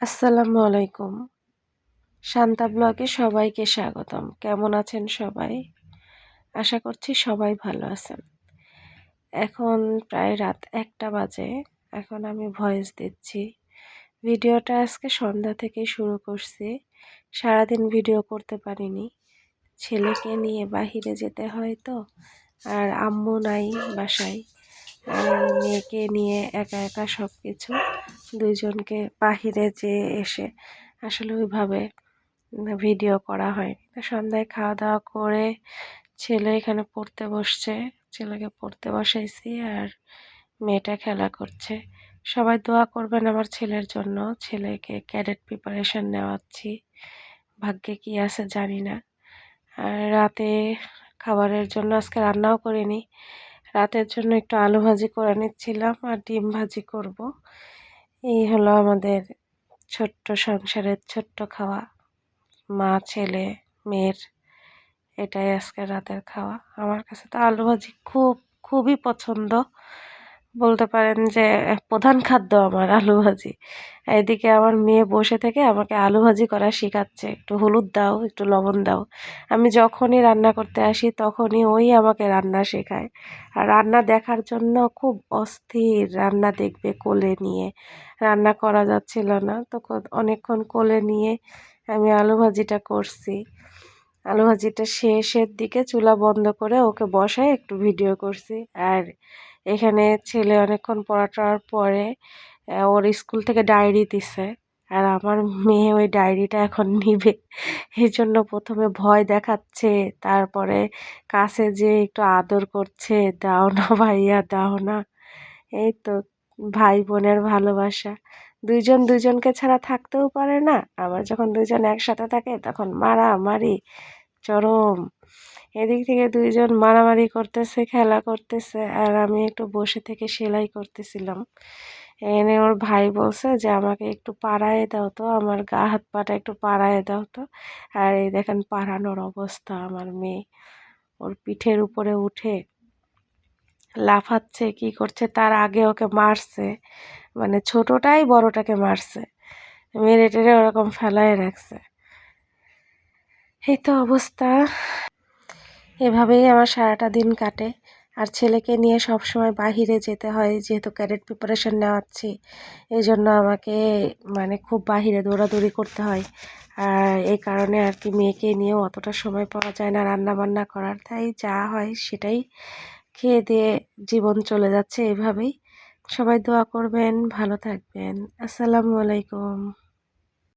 আসসালামু আলাইকুম। শান্তা ব্লগে সবাইকে স্বাগতম। কেমন আছেন সবাই? আশা করছি সবাই ভালো আছেন। এখন প্রায় রাত একটা বাজে। এখন আমি ভয়েস দিচ্ছি। ভিডিওটা আজকে সন্ধ্যা থেকে শুরু করছি। সারাদিন ভিডিও করতে পারিনি। ছেলেকে নিয়ে বাহিরে যেতে হয় তো, আর আম্মু নাই বাসায়। মেয়েকে নিয়ে একা একা সব কিছু দুইজনকে বাহিরে যেয়ে এসে আসলে ওইভাবে ভিডিও করা হয়নি। তো সন্ধ্যায় খাওয়া দাওয়া করে ছেলে এখানে পড়তে বসছে। ছেলেকে পড়তে বসাইছি আর মেয়েটা খেলা করছে। সবাই দোয়া করবেন আমার ছেলের জন্য। ছেলেকে ক্যাডেট প্রিপারেশন নেওয়াচ্ছি। ভাগ্যে কি আছে জানি না। আর রাতে খাবারের জন্য আজকে রান্নাও করিনি। রাতের জন্য একটু আলু ভাজি করে নিচ্ছিলাম আর ডিম ভাজি করব। এই হলো আমাদের ছোট্ট সংসারের ছোট্ট খাওয়া। মা, ছেলে, মেয়ের এটাই আজকে রাতের খাওয়া। আমার কাছে তো আলু ভাজি খুব, খুবই পছন্দ। বলতে পারেন যে, প্রধান খাদ্য আমার আলু ভাজি। এদিকে আমার মেয়ে বসে থেকে আমাকে আলু ভাজি করা শেখাচ্ছে। একটু হলুদ দাও, একটু লবণ দাও। আমি যখনই রান্না করতে আসি তখনই ওই আমাকে রান্না শেখায়। আর রান্না দেখার জন্য খুব অস্থির রান্না দেখবে কোলে নিয়ে। রান্না করা যাচ্ছিল না। তো অনেকক্ষণ কোলে নিয়ে আমি আলু ভাজিটা করছি। আলু ভাজিটা শেষের দিকে চুলা বন্ধ করে ওকে বসায় একটু ভিডিও করছি। আর এখানে ছেলে অনেকক্ষণ পড়াটার পরে ওর স্কুল থেকে ডায়েরি দিছে। আর আমার মেয়ে ওই ডায়েরিটা এখন নিবে। এই জন্য প্রথমে ভয় দেখাচ্ছে, তারপরে কাছে যে একটু আদর করছে, দাও না ভাইয়া, দাও না। এই তো, ভাই বোনের ভালোবাসা। দুইজন দুইজনকে ছাড়া থাকতেও পারে না। আবার যখন দুইজন একসাথে থাকে, তখন মারামারি, চরম। এদিক থেকে দুইজন মারামারি করতেছে, খেলা করতেছে, আর আমি একটু বসে থেকে সেলাই করতেছিলাম। এনে ওর ভাই বলছে যে, আমাকে একটু পাড়ায় দাও তো, আমার গা হাত পাটা একটু পাড়ায় দাও তো। আর এই দেখেন পাড়ানোর অবস্থা আমার মেয়ে। ওর পিঠের উপরে উঠে লাফাচ্ছে, কি করছে তার আগে ওকে মারছে। মানে ছোটটাই বড়টাকে মারছে। মেরে টেরে ওরকম ফেলায় রাখছে। এই তো অবস্থা। এভাবেই আমার সারাটা দিন কাটে। আর ছেলেকে নিয়ে সব সময় বাহিরে যেতে হয়, যেহেতু ক্যাডেট প্রিপারেশন নেওয়াচ্ছি। এই জন্য আমাকে মানে খুব বাহিরে দৌড়াদৌড়ি করতে হয়। আর এই কারণে আর কি মেয়েকে নিয়েও অতটা সময় পাওয়া যায় না রান্না বান্না করার। তাই যা হয় সেটাই খেয়ে দিয়ে জীবন চলে যাচ্ছে এভাবেই। সবাই দোয়া করবেন, ভালো থাকবেন। আসসালামু আলাইকুম।